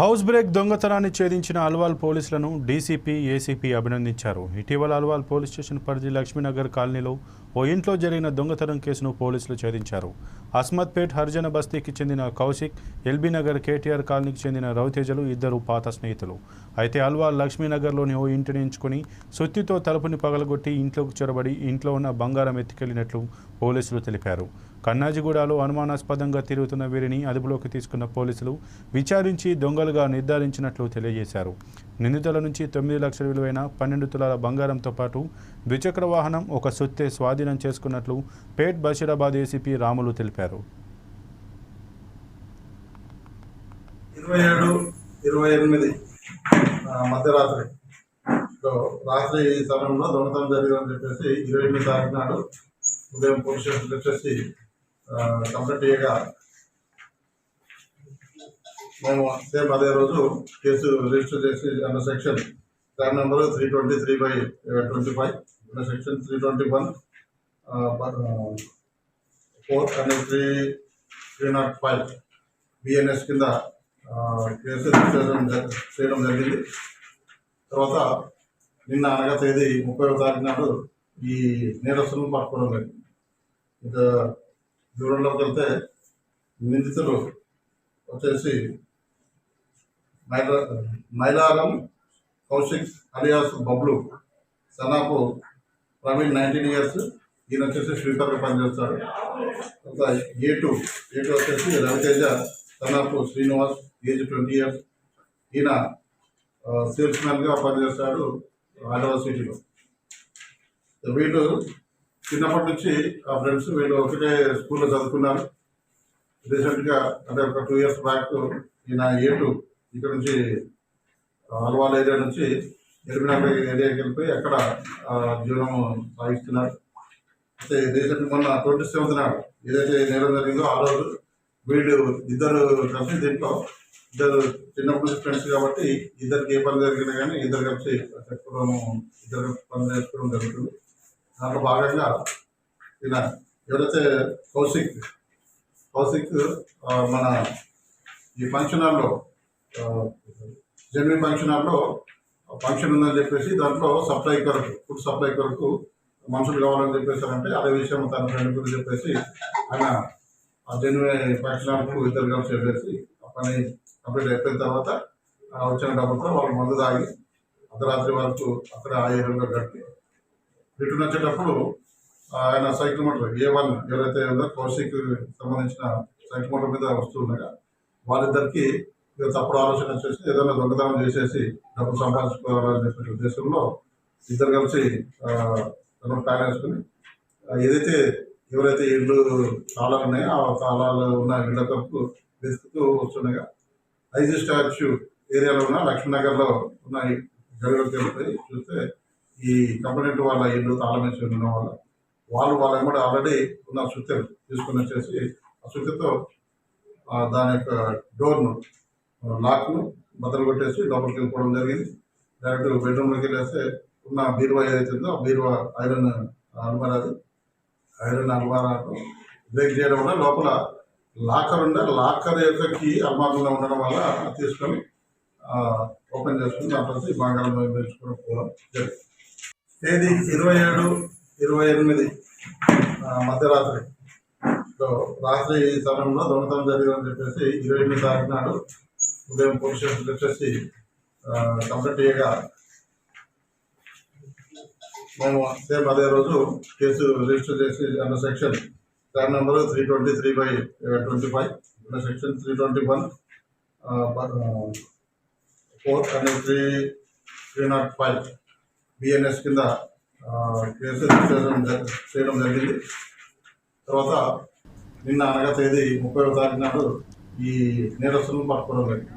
House break దొంగతనాన్ని ఛేదించిన అల్వాల్ పోలీసులను డీసీపీ ఏసీపీ అభినందించారు. ఇటీవల అల్వాల్ పోలీస్ స్టేషన్ పరిధి లక్ష్మీనగర్ కాలనీలో ఓ ఇంట్లో జరిగిన దొంగతనం కేసును పోలీసులు ఛేదించారు. అస్మత్పేట్ హర్జన బస్తీకి చెందిన కౌశిక్ ఎల్బీనగర్ కేటీఆర్ కాలనీకి చెందిన రవితేజలు ఇద్దరు పాత స్నేహితులు. అయితే అల్వాల్ లక్ష్మీనగర్లోని ఓ ఇంటిని ఎంచుకుని సుత్తితో తలుపుని పగలగొట్టి ఇంట్లోకి చొరబడి ఇంట్లో ఉన్న బంగారం ఎత్తుకెళ్ళినట్లు పోలీసులు తెలిపారు. కన్నాజిగూడలో అనుమానాస్పదంగా తిరుగుతున్న వీరిని అదుపులోకి తీసుకున్న పోలీసులు విచారించి దొంగలుగా నిర్ధారించినట్లు తెలియజేశారు. నిందితుల నుంచి తొమ్మిది లక్షల విలువైన పన్నెండు తులాల బంగారంతో పాటు ద్విచక్ర వాహనం ఒక సొత్తే స్వాధీనం చేసుకున్నట్లు పేట్ బషీరాబాద్ ఏసీపీ రాములు తెలిపారు. ఇరవై ఏడు ఇరవై ఎనిమిది మధ్యరాత్రి. రాత్రి సమయంలో దొంగతనం జరిగిందని చెప్పేసి ఇరవై ఎనిమిది తారీఖు నాడు ఉదయం పోలీస్ స్టేషన్కి వచ్చేసి కంప్లీట్ చేయగా మేము సేమ్ అదే రోజు కేసు రిజిస్టర్ చేసి అన్న section crime number three twenty three by twenty five అన్న section three twenty one four and three three not five BNS కింద కేసు రిజిస్ట్రేషన్ చేయడం జరిగింది. తర్వాత నిన్న అనగా తేదీ ముప్పై తారీఖు నాడు ఈ నేరస్తులను పట్టుకోవడం జరిగింది. ఇంకా వివరణలోకి వెళ్తే నిందితులు వచ్చేసి Mailaram Kaushik alias Bablu Sanapu Praveen nineteen years. ఈయన వచ్చేసి స్వీపర్గా పనిచేస్తాడు. తర్వాత ఏ టూ ఏ టూ వచ్చేసి Raviteja Sanapu Srinivas age twenty years. ఈయన సేల్స్ మ్యాన్గా పనిచేస్తాడు ఆడవ సిటీలో. వీళ్ళు చిన్నప్పటి నుంచి ఆ ఫ్రెండ్స్ వీళ్ళు ఒకటే స్కూల్లో చదువుకున్నారు. రీసెంట్గా అంటే ఒక టూ ఇయర్స్ బ్యాక్ ఈయన ఏటు ఇక్కడ నుంచి అల్వాల్ ఏరియా నుంచి ఎలిమినగర్ ఏరియాకి వెళ్ళిపోయి అక్కడ జీవనం సాగిస్తున్నారు. అయితే రీసెంట్ మొన్న ట్వంటీ సెవెంత్ నాడు ఏదైతే నేరం జరిగిందో ఆ రోజు వీళ్ళు ఇద్దరు కలిసి దీంట్లో ఇద్దరు చిన్నప్పటి నుంచి ఫ్రెండ్స్ కాబట్టి ఇద్దరికి ఏ పని జరిగినా కానీ ఇద్దరు కలిసి చెప్పుకోవడం ఇద్దరు పని చేసుకోవడం జరుగుతుంది. దాంట్లో భాగంగా ఈయన ఎవరైతే కౌశిక్ కౌశిక్ మన ఈ ఫంక్షన్ హాల్లో జన్మి ఫంక్షన్ హాల్లో ఫంక్షన్ ఉందని చెప్పేసి దాంట్లో సప్లై కొరకు ఫుడ్ సప్లై కొరకు మనుషులు కావాలని చెప్పేసారంటే అదే విషయం తన ఫ్రెండ్ గురించి చెప్పేసి ఆయన ఆ జన్మి ఫంక్షన్ హాల్కు ఇద్దరు కలిసి చెప్పేసి ఆ పని కంప్లీట్ అయిపోయిన తర్వాత ఆ డబ్బు కూడా వాళ్ళు మందు తాగి అర్ధరాత్రి వరకు అక్కడ ఆ ఏరియాలో గడిపి రిటర్న్ వచ్చేటప్పుడు ఆయన సైకిల్ మోటార్ ఏ వన్ ఎవరైతే ఉందో కౌశిక్ సంబంధించిన సైకిల్ మోటార్ మీద వస్తుండగా వాళ్ళిద్దరికి తప్పుడు ఆలోచన వచ్చేసి ఏదైనా దొంగతనం చేసేసి డబ్బు సంపాదించుకోవాలని చెప్పిన ఉద్దేశంలో ఇద్దరు కలిసి తను ప్లాన్ వేసుకుని ఏదైతే ఎవరైతే ఇళ్ళు తాళాలు ఉన్నాయో ఆ తాళాలు ఉన్న ఇళ్ళ తప్పు వెతుకుతూ వస్తుండగా ఐజీ స్టాచ్యూ ఏరియాలో ఉన్న లక్ష్మీనగర్లో ఉన్న గడిలోకి వెళ్ళిపోయి చూస్తే ఈ కంపెనీ వాళ్ళ ఇల్లు తాళమేసి ఉన్న ఉండడం వల్ల వాళ్ళు వాళ్ళ కూడా ఆల్రెడీ ఉన్న సుత్తెలు తీసుకొని వచ్చేసి ఆ సుత్తెతో దాని యొక్క డోర్ను లాక్ను బద్దలు కొట్టేసి లోపలికి వెళ్ళిపోవడం జరిగింది. డైరెక్ట్ బెడ్రూమ్లోకి వెళ్ళేస్తే ఉన్న బీరువా ఏదైతే ఉందో ఆ బీరువా ఐరన్ అల్మారా అది. ఐరన్ అల్మారాను బ్రేక్ చేయడం వల్ల లోపల లాకర్ ఉండే లాకర్ యొక్క కీ అల్మారాలో ఉండడం వల్ల తీసుకొని ఓపెన్ చేసుకుని దాంట్లో బంగారం పెంచుకోవడం పోవడం జరిగింది. తేదీ ఇరవై ఏడు ఇరవై ఎనిమిది మధ్యరాత్రి. సో రాత్రి ఈ సమయంలో దొంగతనం జరిగిందని చెప్పేసి ఇరవై ఎనిమిది తారీఖు నాడు ఉదయం పోలీస్ స్టేషన్కి వచ్చేసి కంప్లీట్ కంప్లైంట్ చేయగా మేము సేమ్ అదే రోజు కేసు రిజిస్టర్ చేసి under section crime number three twenty three by twenty five under section three twenty one four and three three not five. BNS కింద కేసు చేయడం జ- చేయడం జరిగింది. తర్వాత నిన్న అనగా తేదీ ముప్పై తారీఖు నాడు ఈ నేరస్తులను పట్టుకోవడం జరిగింది.